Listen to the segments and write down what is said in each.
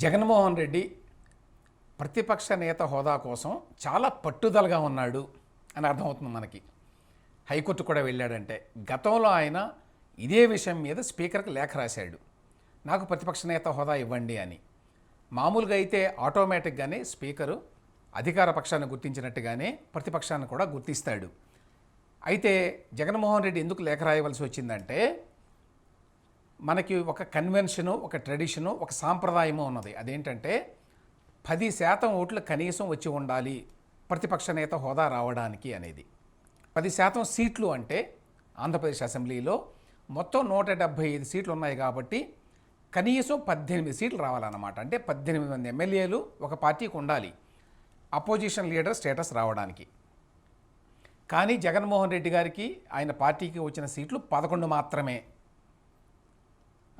జగన్మోహన్ రెడ్డి ప్రతిపక్ష నేత హోదా కోసం చాలా పట్టుదలగా ఉన్నాడు అని అర్థమవుతుంది మనకి. హైకోర్టు కూడా వెళ్ళాడంటే గతంలో ఆయన ఇదే విషయం మీద స్పీకర్కి లేఖ రాశాడు. నాకు ప్రతిపక్ష నేత హోదా ఇవ్వండి అని. మామూలుగా అయితే ఆటోమేటిక్గానే స్పీకరు అధికార పక్షాన్ని గుర్తించినట్టుగానే ప్రతిపక్షాన్ని కూడా గుర్తిస్తాడు. అయితే జగన్మోహన్ రెడ్డి ఎందుకు లేఖ రాయవలసి వచ్చిందంటే మనకి ఒక కన్వెన్షను ఒక ట్రెడిషను ఒక సాంప్రదాయము ఉన్నది. అదేంటంటే పది శాతం ఓట్లు కనీసం వచ్చి ఉండాలి ప్రతిపక్ష నేత హోదా రావడానికి అనేది. పది శాతం సీట్లు అంటే ఆంధ్రప్రదేశ్ అసెంబ్లీలో మొత్తం నూట డెబ్భై ఐదు సీట్లు ఉన్నాయి కాబట్టి కనీసం పద్దెనిమిది సీట్లు రావాలన్నమాట. అంటే పద్దెనిమిది మంది ఎమ్మెల్యేలు ఒక పార్టీకి ఉండాలి అపోజిషన్ లీడర్ స్టేటస్ రావడానికి. కానీ జగన్మోహన్ రెడ్డి గారికి ఆయన పార్టీకి వచ్చిన సీట్లు పదకొండు మాత్రమే.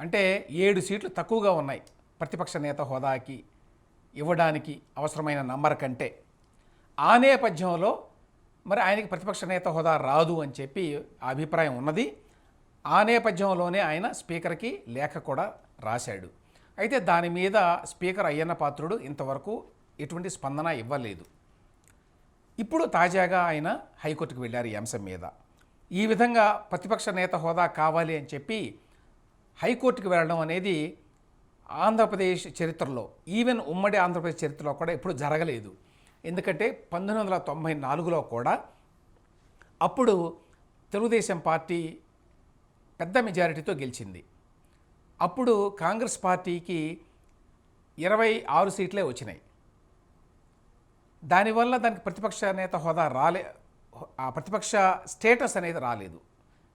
అంటే ఏడు సీట్లు తక్కువగా ఉన్నాయి ప్రతిపక్ష నేత హోదాకి ఇవ్వడానికి అవసరమైన నంబర్ కంటే. ఆ నేపథ్యంలో మరి ఆయనకి ప్రతిపక్ష నేత హోదా రాదు అని చెప్పి అభిప్రాయం ఉన్నది. ఆ నేపథ్యంలోనే ఆయన స్పీకర్కి లేఖ కూడా రాశాడు. అయితే దాని మీద స్పీకర్ అయ్యన్న పాత్రుడు ఇంతవరకు ఎటువంటి స్పందన ఇవ్వలేదు. ఇప్పుడు తాజాగా ఆయన హైకోర్టుకు వెళ్ళారు ఈ అంశం మీద. ఈ విధంగా ప్రతిపక్ష నేత హోదా కావాలి అని చెప్పి హైకోర్టుకి వెళ్ళడం అనేది ఆంధ్రప్రదేశ్ చరిత్రలో ఈవెన్ ఉమ్మడి ఆంధ్రప్రదేశ్ చరిత్రలో కూడా ఎప్పుడు జరగలేదు. ఎందుకంటే పంతొమ్మిది వందల తొంభై నాలుగులో కూడా అప్పుడు తెలుగుదేశం పార్టీ పెద్ద మెజారిటీతో గెలిచింది. అప్పుడు కాంగ్రెస్ పార్టీకి ఇరవై ఆరు సీట్లే వచ్చినాయి. దానివల్ల దానికి ప్రతిపక్ష నేత హోదా రాలే ఆ ప్రతిపక్ష స్టేటస్ అనేది రాలేదు.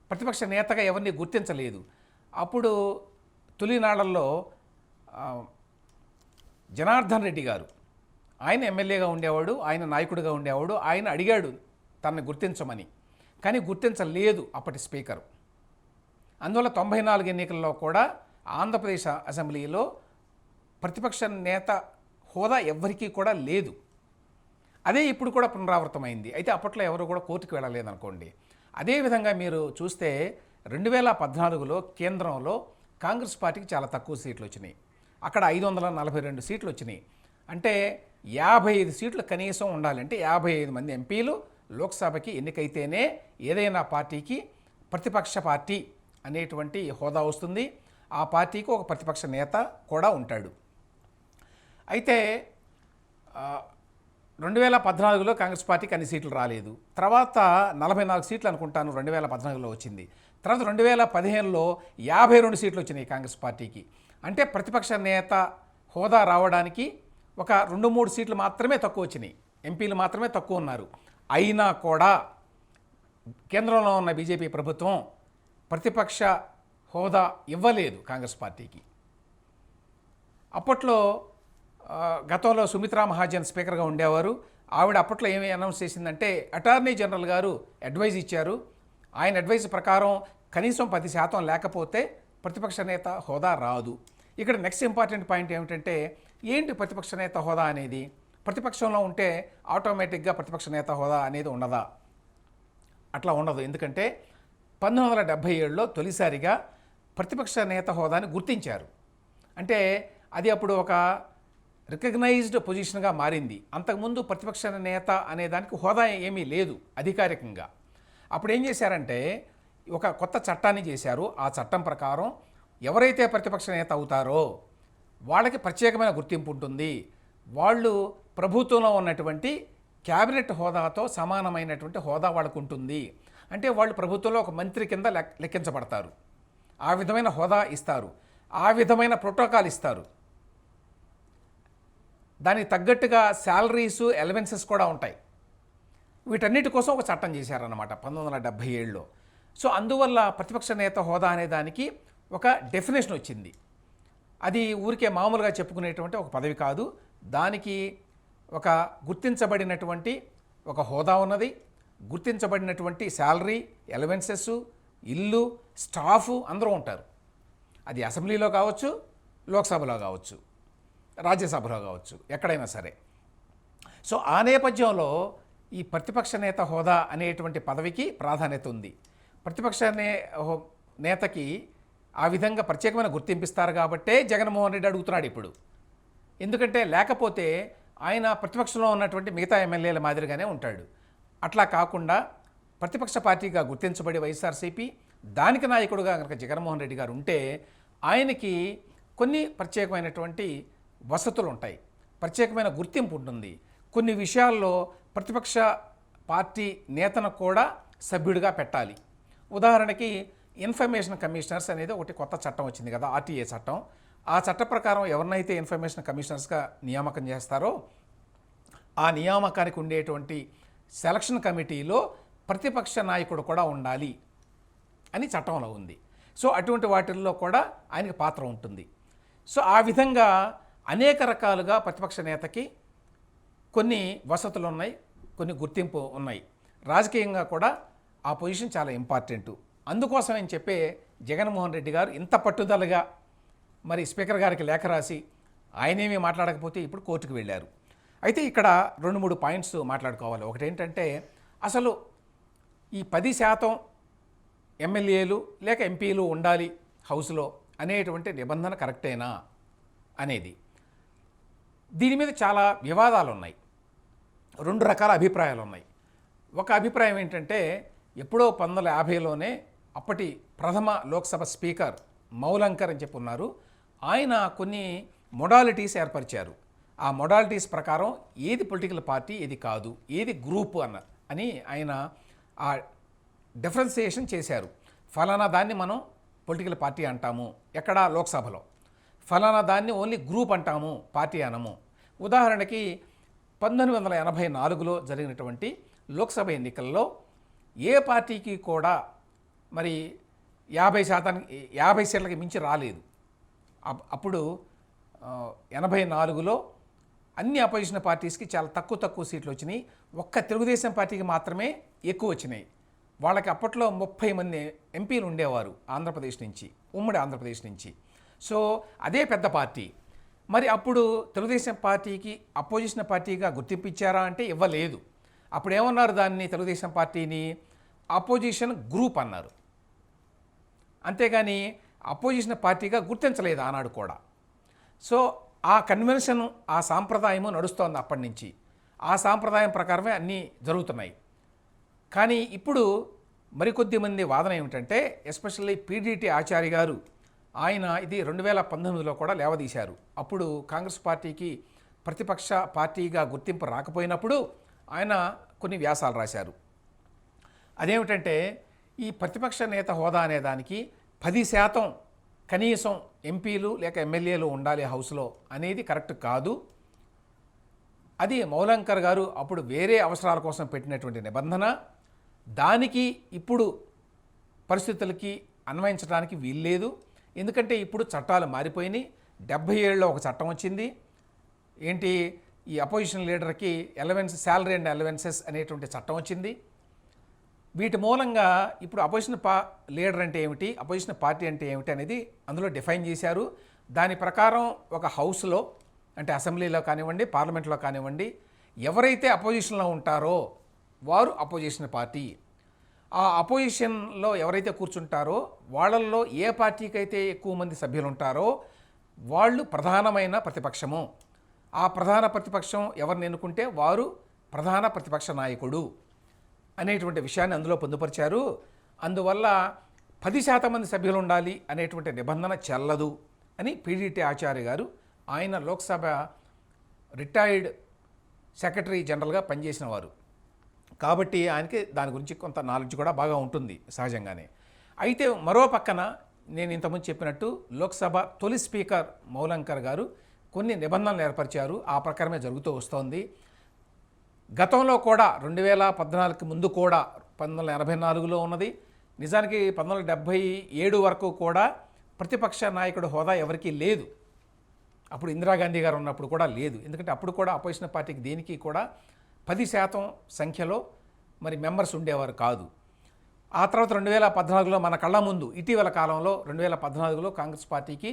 ప్రతిపక్ష నేతగా ఎవరిని గుర్తించలేదు. అప్పుడు తొలినాడల్లో జనార్దన్ రెడ్డి గారు ఆయన ఎమ్మెల్యేగా ఉండేవాడు ఆయన నాయకుడిగా ఉండేవాడు ఆయన అడిగాడు తనను గుర్తించమని. కానీ గుర్తించలేదు అప్పటి స్పీకరు. అందువల్ల తొంభై నాలుగు ఎన్నికల్లో కూడా ఆంధ్రప్రదేశ్ అసెంబ్లీలో ప్రతిపక్ష నేత హోదా ఎవ్వరికీ కూడా లేదు. అదే ఇప్పుడు కూడా పునరావృతమైంది. అయితే అప్పట్లో ఎవరు కూడా కోర్టుకు వెళ్ళలేదనుకోండి. అదేవిధంగా మీరు చూస్తే రెండు వేల పద్నాలుగులో కేంద్రంలో కాంగ్రెస్ పార్టీకి చాలా తక్కువ సీట్లు వచ్చినాయి అక్కడ ఐదు వందల నలభై రెండు సీట్లు వచ్చినాయి అంటే యాభై ఐదు సీట్లు కనీసం ఉండాలంటే యాభై ఐదు మంది ఎంపీలు లోక్సభకి ఎన్నికైతేనే ఏదైనా పార్టీకి ప్రతిపక్ష పార్టీ అనేటువంటి హోదా వస్తుంది. ఆ పార్టీకి ఒక ప్రతిపక్ష నేత కూడా ఉంటాడు. అయితే రెండు వేల పద్నాలుగులో కాంగ్రెస్ పార్టీకి అన్ని సీట్లు రాలేదు. తర్వాత నలభై నాలుగు సీట్లు అనుకుంటాను రెండు వేల పద్నాలుగులో వచ్చింది. తర్వాత రెండు వేల పదిహేనులో యాభై రెండు సీట్లు వచ్చినాయి కాంగ్రెస్ పార్టీకి. అంటే ప్రతిపక్ష నేత హోదా రావడానికి ఒక రెండు మూడు సీట్లు మాత్రమే తక్కువ వచ్చినాయి. ఎంపీలు మాత్రమే తక్కువ ఉన్నారు. అయినా కూడా కేంద్రంలో ఉన్న బీజేపీ ప్రభుత్వం ప్రతిపక్ష హోదా ఇవ్వలేదు కాంగ్రెస్ పార్టీకి. అప్పట్లో గతంలో సుమిత్రా మహాజన్ స్పీకర్గా ఉండేవారు. ఆవిడ అప్పట్లో ఏమి అనౌన్స్ చేసిందంటే అటార్నీ జనరల్ గారు అడ్వైజ్ ఇచ్చారు. ఆయన అడ్వైస్ ప్రకారం కనీసం పది శాతం లేకపోతే ప్రతిపక్ష నేత హోదా రాదు. ఇక్కడ నెక్స్ట్ ఇంపార్టెంట్ పాయింట్ ఏమిటంటే ఏంటి ప్రతిపక్ష నేత హోదా అనేది? ప్రతిపక్షంలో ఉంటే ఆటోమేటిక్గా ప్రతిపక్ష నేత హోదా అనేది ఉండదా? అట్లా ఉండదు. ఎందుకంటే పంతొమ్మిది వందల డెబ్భై ఏడులో తొలిసారిగా ప్రతిపక్ష నేత హోదాని గుర్తించారు. అంటే అది అప్పుడు ఒక రికగ్నైజ్డ్ పొజిషన్గా మారింది. అంతకుముందు ప్రతిపక్ష నేత అనే దానికి హోదా ఏమీ లేదు అధికారికంగా. అప్పుడు ఏం చేశారంటే ఒక కొత్త చట్టాన్ని చేశారు. ఆ చట్టం ప్రకారం ఎవరైతే ప్రతిపక్ష నేత అవుతారో వాళ్ళకి ప్రత్యేకమైన గుర్తింపు ఉంటుంది. వాళ్ళు ప్రభుత్వంలో ఉన్నటువంటి క్యాబినెట్ హోదాతో సమానమైనటువంటి హోదా వాళ్ళకు ఉంటుంది అంటే వాళ్ళు ప్రభుత్వంలో ఒక మంత్రి కింద లెక్కించబడతారు. ఆ విధమైన హోదా ఇస్తారు. ఆ విధమైన ప్రోటోకాల్ ఇస్తారు. దానికి తగ్గట్టుగా శాలరీసు ఎలవెన్సెస్ కూడా ఉంటాయి. వీటన్నిటి కోసం ఒక చట్టం చేశారన్నమాట పంతొమ్మిది వందల డెబ్భై ఏడులో. సో అందువల్ల ప్రతిపక్ష నేత హోదా అనే దానికి ఒక డెఫినేషన్ వచ్చింది. అది ఊరికే మామూలుగా చెప్పుకునేటువంటి ఒక పదవి కాదు. దానికి ఒక గుర్తించబడినటువంటి ఒక హోదా ఉన్నది. గుర్తించబడినటువంటి శాలరీ ఎలవెన్సెస్ ఇల్లు స్టాఫ్ అందరూ ఉంటారు. అది అసెంబ్లీలో కావచ్చు లోక్సభలో కావచ్చు రాజ్యసభలో కావచ్చు ఎక్కడైనా సరే. సో ఆ నేపథ్యంలో ఈ ప్రతిపక్ష నేత హోదా అనేటువంటి పదవికి ప్రాధాన్యత ఉంది. ప్రతిపక్ష నే హో- నేతకి ఆ విధంగా ప్రత్యేకమైన గుర్తింపిస్తారు కాబట్టే జగన్మోహన్ రెడ్డి అడుగుతున్నాడు ఇప్పుడు. ఎందుకంటే లేకపోతే ఆయన ప్రతిపక్షంలో ఉన్నటువంటి మిగతా ఎమ్మెల్యేల మాదిరిగానే ఉంటాడు. అట్లా కాకుండా ప్రతిపక్ష పార్టీగా గుర్తించబడి వైఎస్ఆర్సీపీ దానికి నాయకుడుగా కనుక జగన్మోహన్ రెడ్డి గారు ఉంటే ఆయనకి కొన్ని ప్రత్యేకమైనటువంటి వసతులు ఉంటాయి ప్రత్యేకమైన గుర్తింపు ఉంటుంది. కొన్ని విషయాల్లో ప్రతిపక్ష పార్టీ నేతను కూడా సభ్యుడిగా పెట్టాలి. ఉదాహరణకి ఇన్ఫర్మేషన్ కమిషనర్స్ అనేది ఒకటి కొత్త చట్టం వచ్చింది కదా ఆర్టీఏ చట్టం. ఆ చట్ట ప్రకారం ఎవరినైతే ఇన్ఫర్మేషన్ కమిషనర్స్గా నియామకం చేస్తారో ఆ నియామకానికి ఉండేటువంటి సెలక్షన్ కమిటీలో ప్రతిపక్ష నాయకుడు కూడా ఉండాలి అని చట్టంలో ఉంది. సో అటువంటి వాటిల్లో కూడా ఆయనకి పాత్ర ఉంటుంది. సో ఆ విధంగా అనేక రకాలుగా ప్రతిపక్ష నేతకి కొన్ని వసతులు ఉన్నాయి కొన్ని గుర్తింపు ఉన్నాయి. రాజకీయంగా కూడా ఆ పొజిషన్ చాలా ఇంపార్టెంట్. అందుకోసం అని చెప్పే జగన్మోహన్ రెడ్డి గారు ఇంత పట్టుదలగా మరి స్పీకర్ గారికి లేఖ రాసి ఆయనేమీ మాట్లాడకపోతే ఇప్పుడు కోర్టుకు వెళ్ళారు. అయితే ఇక్కడ రెండు మూడు పాయింట్స్ మాట్లాడుకోవాలి. ఒకటేంటంటే అసలు ఈ పది శాతం ఎమ్మెల్యేలు లేక ఎంపీలు ఉండాలి హౌస్లో అనేటువంటి నిబంధన కరెక్టేనా అనేది. దీని మీద చాలా వివాదాలు ఉన్నాయి రెండు రకాల అభిప్రాయాలు ఉన్నాయి. ఒక అభిప్రాయం ఏంటంటే ఎప్పుడో పంతొమ్మిది వందల యాభైలోనే అప్పటి ప్రథమ లోక్సభ స్పీకర్ మౌలంకర్ అని చెప్పి ఉన్నారు. ఆయన కొన్ని మొడాలిటీస్ ఏర్పరిచారు. ఆ మొడాలిటీస్ ప్రకారం ఏది పొలిటికల్ పార్టీ ఏది కాదు ఏది గ్రూప్ అన్న అని ఆయన ఆ డిఫరెన్సియేషన్ చేశారు. ఫలానా దాన్ని మనం పొలిటికల్ పార్టీ అంటాము ఎక్కడ లోక్సభలో. ఫలానా దాన్ని ఓన్లీ గ్రూప్ అంటాము పార్టీ అనము. ఉదాహరణకి పంతొమ్మిది వందల ఎనభై నాలుగులో జరిగినటువంటి లోక్సభ ఎన్నికల్లో ఏ పార్టీకి కూడా మరి యాభై శాతానికి యాభై సీట్లకి మించి రాలేదు. అప్- అప్పుడు ఎనభై నాలుగులో అన్ని అపోజిషన్ పార్టీస్కి చాలా తక్కువ తక్కువ సీట్లు వచ్చినాయి. ఒక్క తెలుగుదేశం పార్టీకి మాత్రమే ఎక్కువ వచ్చినాయి. వాళ్ళకి అప్పట్లో ముప్పై మంది ఎంపీలు ఉండేవారు ఆంధ్రప్రదేశ్ నుంచి ఉమ్మడి ఆంధ్రప్రదేశ్ నుంచి. సో అదే పెద్ద పార్టీ. మరి అప్పుడు తెలుగుదేశం పార్టీకి అపోజిషన్ పార్టీగా గుర్తింపు ఇచ్చారా అంటే ఇవ్వలేదు. అప్పుడు ఏమన్నారు దాన్ని తెలుగుదేశం పార్టీని? అపోజిషన్ గ్రూప్ అన్నారు. అంతేగాని అపోజిషన్ పార్టీగా గుర్తించలేదు ఆనాడు కూడా. సో ఆ కన్వెన్షన్ ఆ సాంప్రదాయము నడుస్తోంది అప్పటి నుంచి. ఆ సాంప్రదాయం ప్రకారమే అన్నీ జరుగుతున్నాయి. కానీ ఇప్పుడు మరికొద్ది మంది వాదన ఏమిటంటే ఎస్పెషల్లీ పీడీటీ ఆచార్య గారు ఆయన ఇది రెండు వేల పంతొమ్మిదిలో కూడా లేవదీశారు. అప్పుడు కాంగ్రెస్ పార్టీకి ప్రతిపక్ష పార్టీగా గుర్తింపు రాకపోయినప్పుడు ఆయన కొన్ని వ్యాసాలు రాశారు. అదేమిటంటే ఈ ప్రతిపక్ష నేత హోదా అనే దానికి పది శాతం కనీసం ఎంపీలు లేక ఎమ్మెల్యేలు ఉండాలి హౌస్లో అనేది కరెక్ట్ కాదు. అది మౌలంకర్ గారు అప్పుడు వేరే అవసరాల కోసం పెట్టినటువంటి నిబంధన. దానికి ఇప్పుడు పరిస్థితులకి అన్వయించడానికి వీల్లేదు. ఎందుకంటే ఇప్పుడు చట్టాలు మారిపోయినాయి. డెబ్భై ఏళ్ళలో ఒక చట్టం వచ్చింది. ఏంటి? ఈ అపోజిషన్ లీడర్కి ఎలవెన్స్ శాలరీ అండ్ ఎలవెన్సెస్ అనేటువంటి చట్టం వచ్చింది. వీటి మూలంగా ఇప్పుడు అపోజిషన్ పా లీడర్ అంటే ఏమిటి? అపోజిషన్ పార్టీ అంటే ఏమిటి అనేది అందులో డిఫైన్ చేశారు. దాని ప్రకారం ఒక హౌస్లో అంటే అసెంబ్లీలో కానివ్వండి పార్లమెంట్లో కానివ్వండి ఎవరైతే అపోజిషన్లో ఉంటారో వారు అపోజిషన్ పార్టీ. ఆ అపోజిషన్లో ఎవరైతే కూర్చుంటారో వాళ్ళల్లో ఏ పార్టీకి అయితే ఎక్కువ మంది సభ్యులు ఉంటారో వాళ్ళు ప్రధానమైన ప్రతిపక్షము. ఆ ప్రధాన ప్రతిపక్షం ఎవరిని ఎన్నుకుంటే వారు ప్రధాన ప్రతిపక్ష నాయకుడు అనేటువంటి విషయాన్ని అందులో పొందుపరిచారు. అందువల్ల పది శాతం మంది సభ్యులు ఉండాలి అనేటువంటి నిబంధన చెల్లదు అని పీడీటీ ఆచార్య గారు ఆయన లోక్సభ రిటైర్డ్ సెక్రటరీ జనరల్గా పనిచేసిన వారు. కాబట్టి ఆయనకి దాని గురించి కొంత నాలెడ్జ్ కూడా బాగా ఉంటుంది సహజంగానే. అయితే మరో పక్కన నేను ఇంతకుముందు చెప్పినట్టు లోక్సభ తొలి స్పీకర్ మౌలంకర్ గారు కొన్ని నిబంధనలు ఏర్పరిచారు. ఆ ప్రకారమే జరుగుతూ వస్తోంది. గతంలో కూడా రెండు వేల పద్నాలుగుకి ముందు కూడా పంతొమ్మిది వందల ఎనభై నాలుగులో ఉన్నది. నిజానికి పంతొమ్మిది వందల డెబ్భై ఏడు వరకు కూడా ప్రతిపక్ష నాయకుడు హోదా ఎవరికీ లేదు. అప్పుడు ఇందిరాగాంధీ గారు ఉన్నప్పుడు కూడా లేదు. ఎందుకంటే అప్పుడు కూడా అపోజిషన్ పార్టీకి దేనికి కూడా పది శాతం సంఖ్యలో మరి మెంబర్స్ ఉండేవారు కాదు. ఆ తర్వాత రెండు వేల పద్నాలుగులో మన కళ్ళ ముందు ఇటీవల కాలంలో రెండు వేల పద్నాలుగులో కాంగ్రెస్ పార్టీకి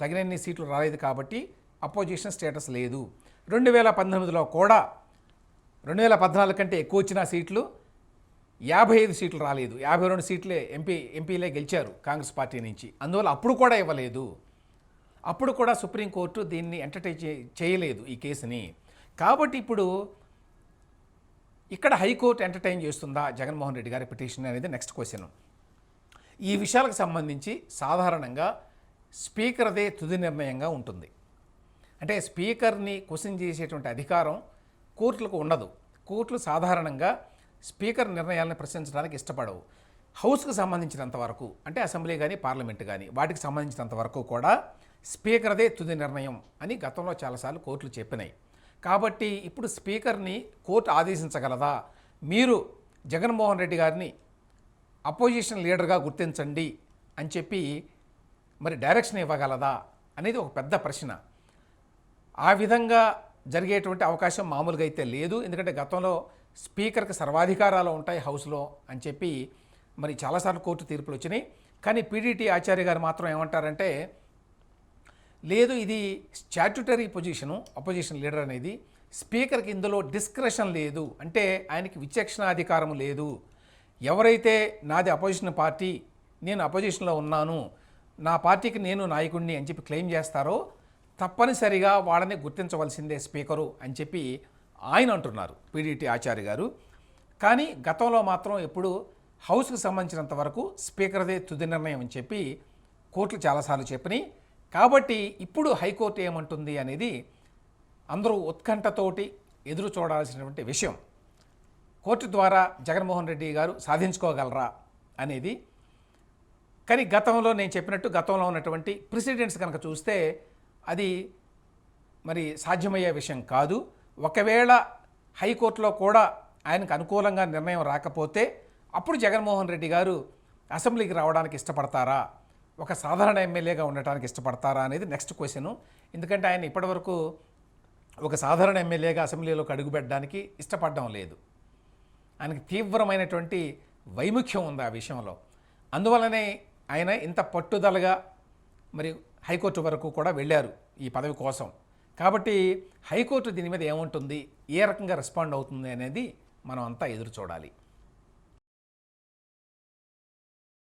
తగినన్ని సీట్లు రాలేదు కాబట్టి అపోజిషన్ స్టేటస్ లేదు. రెండు వేల పంతొమ్మిదిలో కూడా రెండు వేల పద్నాలుగు కంటే ఎక్కువ వచ్చిన సీట్లు యాభై ఐదు సీట్లు రాలేదు. యాభై రెండు సీట్లే ఎంపీ ఎంపీలే గెలిచారు కాంగ్రెస్ పార్టీ నుంచి. అందువల్ల అప్పుడు కూడా ఇవ్వలేదు. అప్పుడు కూడా సుప్రీంకోర్టు దీన్ని ఎంటర్టైన్ చేయలేదు ఈ కేసుని. కాబట్టి ఇప్పుడు ఇక్కడ హైకోర్టు ఎంటర్టైన్ చేస్తుందా జగన్మోహన్ రెడ్డి గారి పిటిషన్ అనేది నెక్స్ట్ క్వశ్చన్ ఈ విషయాలకు సంబంధించి సాధారణంగా స్పీకర్దే తుది నిర్ణయంగా ఉంటుంది. అంటే స్పీకర్ని క్వశ్చన్ చేసేటువంటి అధికారం కోర్టులకు ఉండదు. కోర్టులు సాధారణంగా స్పీకర్ నిర్ణయాలను ప్రశ్నించడానికి ఇష్టపడవు. హౌస్కు సంబంధించినంత వరకు అంటే అసెంబ్లీ కానీ పార్లమెంట్ కానీ వాటికి సంబంధించినంత వరకు కూడా స్పీకర్దే తుది నిర్ణయం అని గతంలో చాలాసార్లు కోర్టులు చెప్పినాయి. కాబట్టి ఇప్పుడు స్పీకర్ని కోర్టు ఆదేశించగలదా? మీరు జగన్మోహన్ రెడ్డి గారిని అపోజిషన్ లీడర్గా గుర్తించండి అని చెప్పి మరి డైరెక్షన్ ఇవ్వగలదా అనేది ఒక పెద్ద ప్రశ్న. ఆ విధంగా జరిగేటువంటి అవకాశం మామూలుగా అయితే లేదు. ఎందుకంటే గతంలో స్పీకర్కి సర్వాధికారాలు ఉంటాయి హౌస్లో అని చెప్పి మరి చాలాసార్లు కోర్టు తీర్పులు వచ్చినాయి. కానీ పీడీటీ ఆచార్య గారు మాత్రం ఏమంటారంటే లేదు ఇది స్టాట్యుటరీ పొజిషను అపోజిషన్ లీడర్ అనేది స్పీకర్కి ఇందులో డిస్క్రెషన్ లేదు. అంటే ఆయనకి విచక్షణాధికారం లేదు. ఎవరైతే నాది అపోజిషన్ పార్టీ నేను అపోజిషన్లో ఉన్నాను నా పార్టీకి నేను నాయకుడిని అని చెప్పి క్లెయిమ్ చేస్తారో తప్పనిసరిగా వాళ్ళని గుర్తించవలసిందే స్పీకరు అని చెప్పి ఆయన అంటున్నారు పీడీటీ ఆచార్య గారు. కానీ గతంలో మాత్రం ఎప్పుడు హౌస్కి సంబంధించినంత వరకు స్పీకర్దే తుది నిర్ణయం అని చెప్పి కోర్టులు చాలాసార్లు చెప్పినాయి. కాబట్టి ఇప్పుడు హైకోర్టు ఏమంటుంది అనేది అందరూ ఉత్కంఠతోటి ఎదురు చూడాల్సినటువంటి విషయం. కోర్టు ద్వారా జగన్మోహన్ రెడ్డి గారు సాధించుకోగలరా అనేది. కానీ గతంలో నేను చెప్పినట్టు గతంలో ఉన్నటువంటి ప్రెసిడెంట్స్ కనుక చూస్తే అది మరి సాధ్యమయ్యే విషయం కాదు. ఒకవేళ హైకోర్టులో కూడా ఆయనకు అనుకూలంగా నిర్ణయం రాకపోతే అప్పుడు జగన్మోహన్ రెడ్డి గారు అసెంబ్లీకి రావడానికి ఇష్టపడతారా? ఒక సాధారణ ఎమ్మెల్యేగా ఉండటానికి ఇష్టపడతారా అనేది నెక్స్ట్ క్వశ్చన్ ఎందుకంటే ఆయన ఇప్పటివరకు ఒక సాధారణ ఎమ్మెల్యేగా అసెంబ్లీలోకి అడుగుపెట్టడానికి ఇష్టపడడం లేదు. ఆయనకి తీవ్రమైనటువంటి వైముఖ్యం ఉంది ఆ విషయంలో. అందువలనే ఆయన ఇంత పట్టుదలగా మరి హైకోర్టు వరకు కూడా వెళ్ళారు ఈ పదవి కోసం. కాబట్టి హైకోర్టు దీని మీద ఏముంటుంది? ఏ రకంగా రెస్పాండ్ అవుతుంది అనేది మనం అంతా ఎదురు చూడాలి.